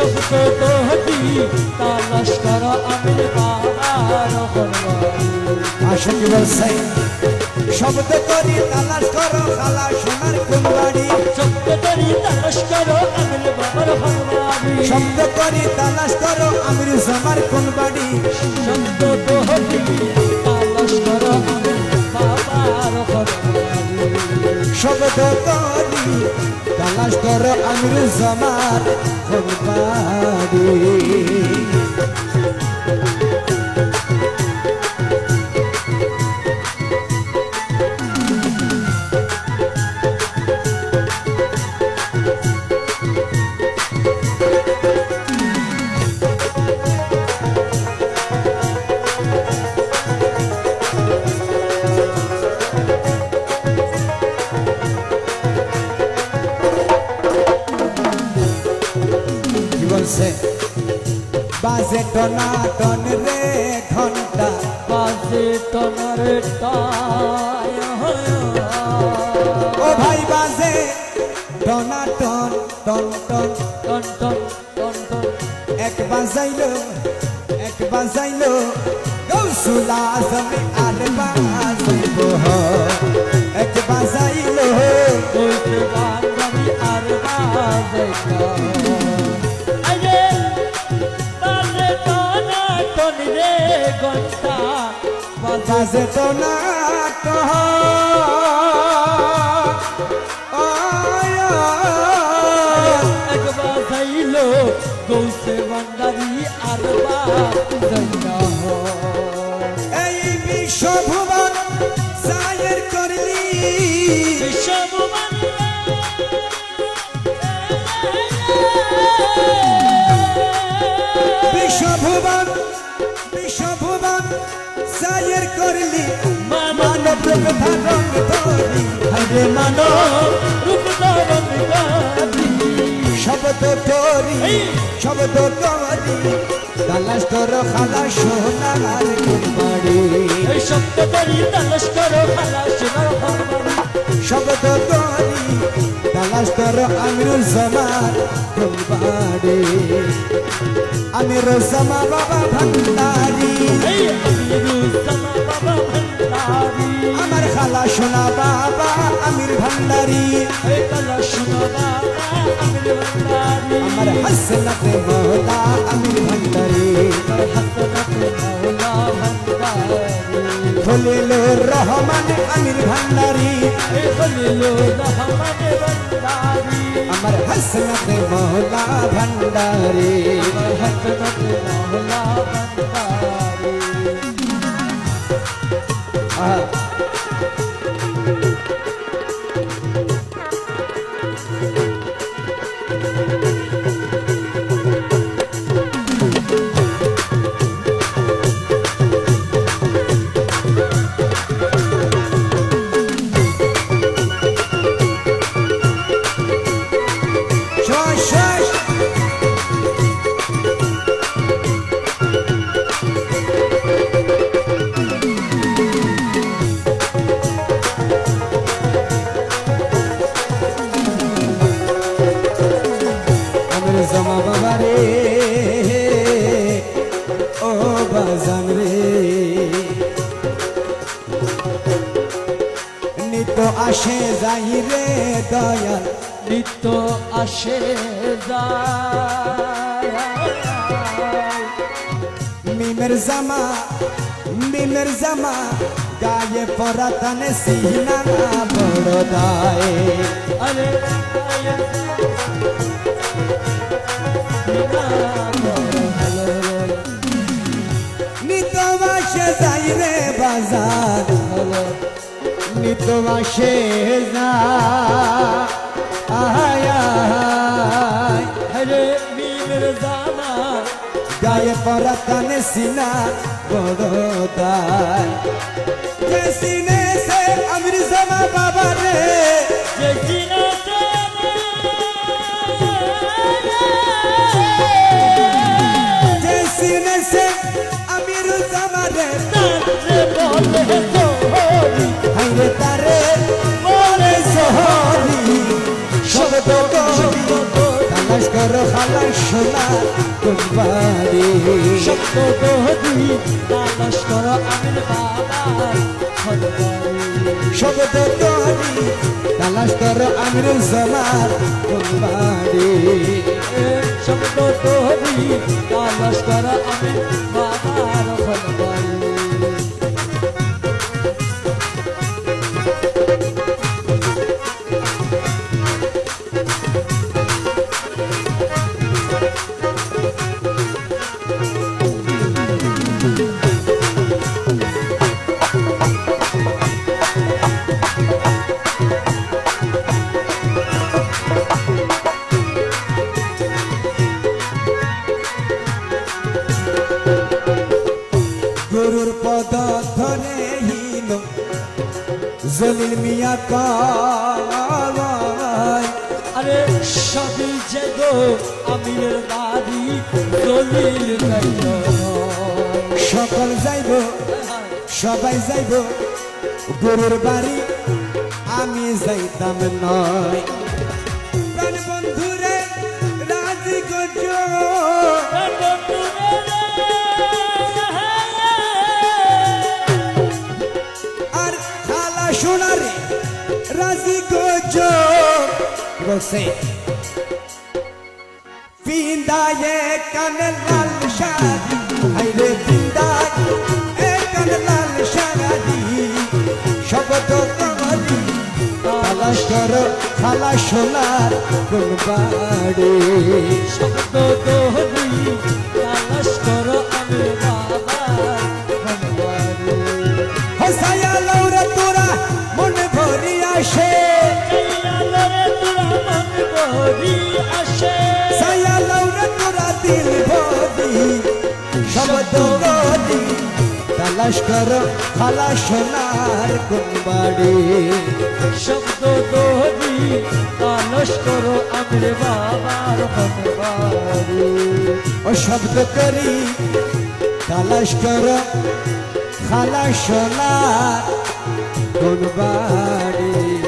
শব্দ দোহটি তালাশ করো আমির বাবার ঘরবাড়ি আসে কি বলছে শব্দ করি তালাশ করো খালা সোনার কোন বাড়ি শব্দ করি তালাশ করো আমির বাবার ঘরবাড়ি শব্দ করি তালাশ করো আমির জামার কোন বাড়ি শব্দ দোহটি তালাশ করো আমির বাবার ঘরবাড়ি শব্দ করি তালাশ করো আমির জামার কোন বাড়ি বাজে টনা টন রে ঘণ্টা। বাজে তোমার টায় ও ভাই বাজে টনা টন টন। টন টন টন টন। টন এক বাজাইলো এক বাজাইলো। গৌসুলা জমে আর বাজাইব এক বাজে বাজে টনা টন ওয় ওয়। এক গৌসে বান্দারি আর এই বিশ্বভুবন সায়ের করলি। বিশ্বভুবন করলি? মানব রূপ ধারণ ধরি হরে মানো রূপ ধারণ করি। শব্দ তোরি শব্দ তালাশ তোর খালা সোনার শব্দ করি তালাশ করো খালা সোনার শব্দ তালাশ আমিরুল আমিরুল জামা বাবা ভান্ডারি। খালা সোনা বাবা, আমির ভান্ডারি। আমির ভান্ডারি আমার মহলা ভান্ডারি রহমান আমির ভান্ডারি। আমার হাসনাতে মহলা ভান্ডারি হাসনাতে মাওলা ভান্ডারি। জমা বাবা রে। ও বাজান রে। নিত আসে যাই রে দয়াল, নিত্য আসে মিমের জামা মিমের জামা, গায়ে পরাতানে সিনা বড় দায়। নিত সে যা হরে মিমের জামা গায়ে পরাতানে সিনা বড় দায়। সিনে সে অমৃত বাবা রে খালা সোনা তোমারে শব্দ দোহরি তালাশ করো আমির বাবার শব্দ করি তালাশ করো আমির জামার তোমারে শব্দ দোহরি তালাশ করো আমির বাবার ধনে হীন জলিল মিয়া কামায় আরে সবই যে গো আমিরের বাড়ি দলিল সকল যাইব, সবাই যাইব। গুরুর বাড়ি আমি যাইতাম নয়। বসে পিন্দায়ে কানে লাল শাড়ি হাইরে পিন্দায় এ কানে লাল শাড়ি শব্দ কমলি তালাশ করো খালা সোনার কোন বাড়ি শব্দ তালাশ করো খালা সোনার কোন শব্দ দোহরি তালাশ করো আমির বাবার হতবাড়ি ও শব্দ করি তালাশ করো খালা সোনার কোন বাড়ি